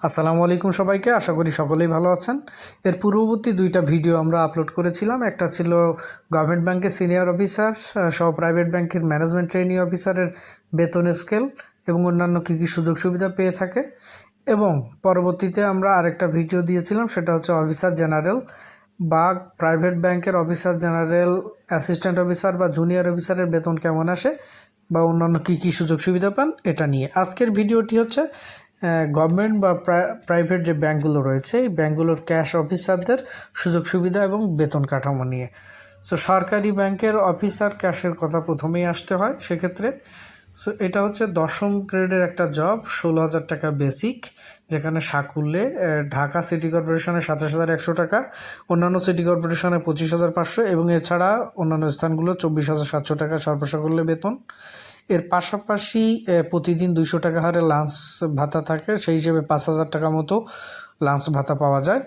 আসসালামু আলাইকুম সবাইকে, আশা করি সকলেই ভালো আছেন। এর পূর্ববর্তী দুইটা ভিডিও আমরা আপলোড করেছিলাম। একটা ছিল গভর্নমেন্ট ব্যাংকের সিনিয়র অফিসার সহ প্রাইভেট ব্যাংকের ম্যানেজমেন্ট ট্রেনিং অফিসারের বেতন স্কেল এবং অন্যান্য কী কী সুযোগ সুবিধা পেয়ে থাকে। এবং পরবর্তীতে আমরা আরেকটা ভিডিও দিয়েছিলাম, সেটা হচ্ছে অফিসার জেনারেল বা প্রাইভেট ব্যাংকের অফিসার জেনারেল অ্যাসিস্ট্যান্ট অফিসার বা জুনিয়র অফিসারের বেতন কেমন আসে বা অন্যান্য কী কী সুযোগ সুবিধা পান, এটা নিয়ে। আজকের ভিডিওটি হচ্ছে গভর্নমেন্ট বা প্রাইভেট যে ব্যাংকগুলো রয়েছে, এই ব্যাংকগুলোর ক্যাশ অফিসারদের সুযোগ সুবিধা এবং বেতন কাঠামো নিয়ে। সো সরকারি ব্যাংকের অফিসার ক্যাশের কথা প্রথমেই আসতে হয়, সেক্ষেত্রে সো এটা হচ্ছে দশম গ্রেডের একটা জব ষোলো হাজার টাকা বেসিক যেখানে সাকুল্যে ঢাকা সিটি কর্পোরেশনের সাতাশ হাজার একশো টাকা, অন্যান্য সিটি কর্পোরেশনে পঁচিশ হাজার পাঁচশো, এবং এছাড়া অন্যান্য স্থানগুলো চব্বিশ হাজার সাতশো টাকা সর্বসাকুল্যে বেতন। এর পাশাপাশি প্রতিদিন দুইশো টাকা হারে লাঞ্চ ভাতা থাকে। সেই হিসেবে পাঁচ হাজার টাকা মতো লাঞ্চ ভাতা পাওয়া যায়।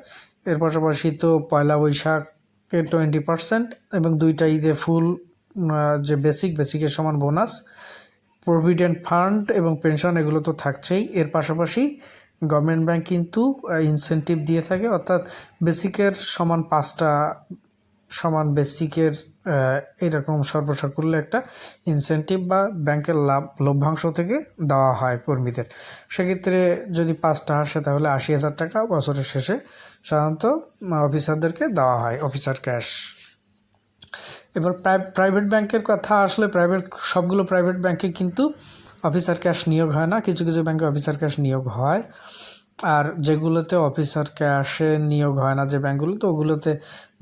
এর পাশাপাশি তো পয়লা বৈশাখে টোয়েন্টি পার্সেন্ট এবং দুইটা ঈদে ফুল যে বেসিক বেসিকের সমান বোনাস। প্রভিডেন্ট ফান্ড এবং পেনশন এগুলো তো থাকছেই। এর পাশাপাশি গভর্নমেন্ট ব্যাংক কিন্তু ইনসেন্টিভ দিয়ে থাকে। অর্থাৎ বেসিকের সমান পাঁচটা, সমান বেসিকের এরকম সর্বসাকুল্য একটা ইনসেন্টিভ বা ব্যাংকের লাভ, লভ্যাংশ থেকে দেওয়া হয় কর্মীদের। সেক্ষেত্রে যদি পাঁচটা আসে, তাহলে আশি হাজার টাকা বছরের শেষে সাধারণত অফিসারদেরকে দেওয়া হয় অফিসার ক্যাশ এবার প্রাইভেট ব্যাংকের কথা আসলে প্রাইভেট সবগুলো প্রাইভেট ব্যাংকে কিন্তু অফিসার ক্যাশ নিয়োগ হয় না, কিছু কিছু ব্যাংকে অফিসার ক্যাশ নিয়োগ হয়। আর যেগুলোতে অফিসার ক্যাশে নিয়োগ হয় না যে ব্যাঙ্কগুলো তো ওগুলোতে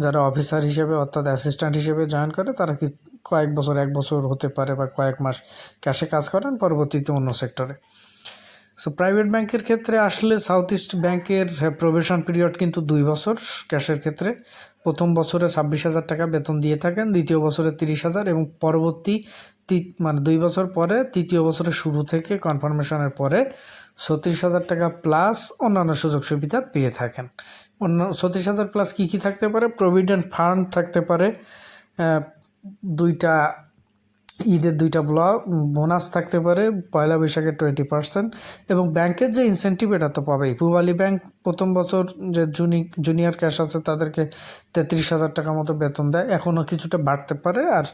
যারা অফিসার হিসেবে অর্থাৎ অ্যাসিস্ট্যান্ট হিসেবে জয়েন করে, তারা কি কয়েক বছর, এক বছর হতে পারে বা কয়েক মাস ক্যাশে কাজ করেন পরবর্তীতে অন্য সেক্টরে সো প্রাইভেট ব্যাংকের ক্ষেত্রে আসলে সাউথ ইস্ট ব্যাংকের প্রবেশন পিরিয়ড কিন্তু দুই বছর ক্যাশের ক্ষেত্রে। প্রথম বছরে ছাব্বিশ হাজার টাকা বেতন দিয়ে থাকেন, দ্বিতীয় বছরে তিরিশ হাজার এবং পরবর্তী মানে দুই বছর পরে, তৃতীয় বছরের শুরু থেকে কনফার্মেশনের পরে ছত্রিশ হাজার টাকা প্লাস অন্যান্য সুযোগ সুবিধা পেয়ে থাকেন। অন্য, ছত্রিশ হাজার প্লাস কী কী থাকতে পারে? প্রভিডেন্ট ফান্ড থাকতে পারে দুইটা ঈদের দুইটা ব্লক বোনাস থাকতে পারে, পয়লা বৈশাখের টোয়েন্টি পার্সেন্ট এবং ব্যাংকের যে ইনসেন্টিভ এটা তো পাবেই। পূবালী ব্যাংক প্রথম বছর যে জুনি জুনিয়র ক্যাশ আছে তাদেরকে তেত্রিশ হাজার টাকা মতো বেতন দেয়। এখনও কিছুটা বাড়তে পারে আর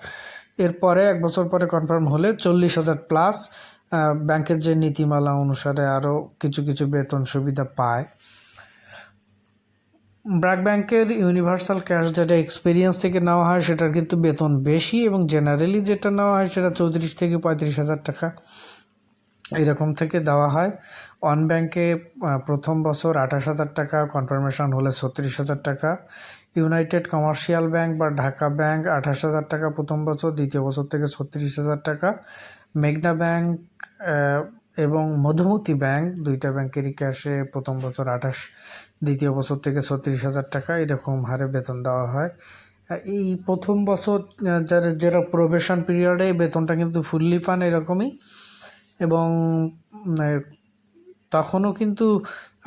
এরপরে এক বছর পরে কনফার্ম হলে চল্লিশ হাজার প্লাস ব্যাংকের যে নীতিমালা অনুসারে আরও কিছু কিছু বেতন সুবিধা পায়। ব্র্যাক ব্যাংকের ইউনিভার্সাল ক্যাশ যেটা এক্সপিরিয়েন্স থেকে নেওয়া হয় সেটার কিন্তু বেতন বেশি এবং জেনারেলি যেটা নেওয়া হয় সেটা চৌত্রিশ থেকে পঁয়ত্রিশ হাজার টাকা এরকম থেকে দেওয়া হয়। অন ব্যাংকে প্রথম বছর আঠাশ হাজার টাকা, কনফার্মেশন হলে ছত্রিশ হাজার টাকা। ইউনাইটেড কমার্শিয়াল ব্যাংক বা ঢাকা ব্যাংক আঠাশ হাজার টাকা প্রথম বছর, দ্বিতীয় বছর থেকে ছত্রিশ হাজার টাকা। মেঘনা ব্যাংক এবং মধুমতি ব্যাংক, দুইটা ব্যাংকেরই ক্যাশে প্রথম বছর আঠাশ দ্বিতীয় বছর থেকে ছত্রিশ হাজার টাকা এরকম হারে বেতন দেওয়া হয়। এই প্রথম বছর যারা যারা প্রবেশন পিরিয়ডে বেতনটা কিন্তু ফুললি পান এরকমই এবং তখনও কিন্তু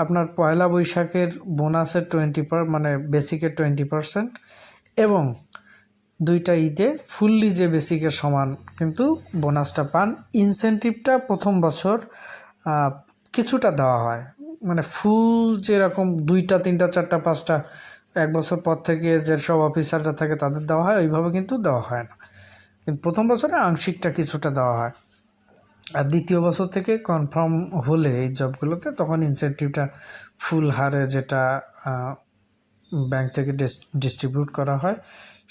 আপনার পয়লা বৈশাখের বোনাসের টোয়েন্টি পার মানে বেসিকের টোয়েন্টি পারসেন্ট এবং দুইটা ঈদে ফুললি যে বেসিকের সমান কিন্তু বোনাসটা পান। ইনসেন্টিভটা প্রথম বছর কিছুটা দেওয়া হয়। মানে ফুল যেরকম দুইটা, তিনটা, চারটা, পাঁচটা, এক বছর পর থেকে যেসব অফিসাররা থাকে তাদের দেওয়া হয়, ওইভাবে কিন্তু দেওয়া হয় না। কিন্তু প্রথম বছরে আংশিকটা কিছুটা দেওয়া হয়। আর দ্বিতীয় বছর থেকে কনফার্ম হলে এই জবগুলোতে তখন ইনসেন্টিভটা ফুল হারে যেটা ব্যাংক থেকে ডিস্ট্রিবিউট করা হয়,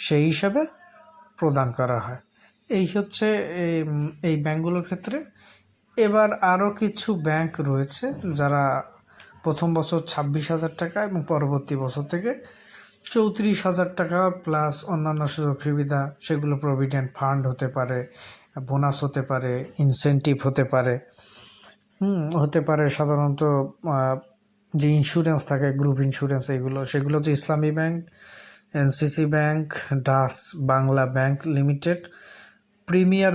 সেই হিসাবে প্রদান করা হয়। এই হচ্ছে, এই ব্যাংকগুলোর ক্ষেত্রে। এবার আরও কিছু ব্যাংক রয়েছে যারা প্রথম বছর ছাব্বিশ হাজার টাকা এবং পরবর্তী বছর থেকে চৌত্রিশ হাজার টাকা প্লাস অন্যান্য সুযোগ সুবিধা, সেগুলো প্রভিডেন্ট ফান্ড হতে পারে বোনাস হতে পারে ইনসেন্টিভ হতে পারে। হুম, হতে পারে সাধারণত যে ইন্স্যুরেন্স থাকে গ্রুপ ইন্স্যুরেন্স এগুলো, সেগুলো হচ্ছে Islami bank, NCC bank Dutch Bangla bank limited, premier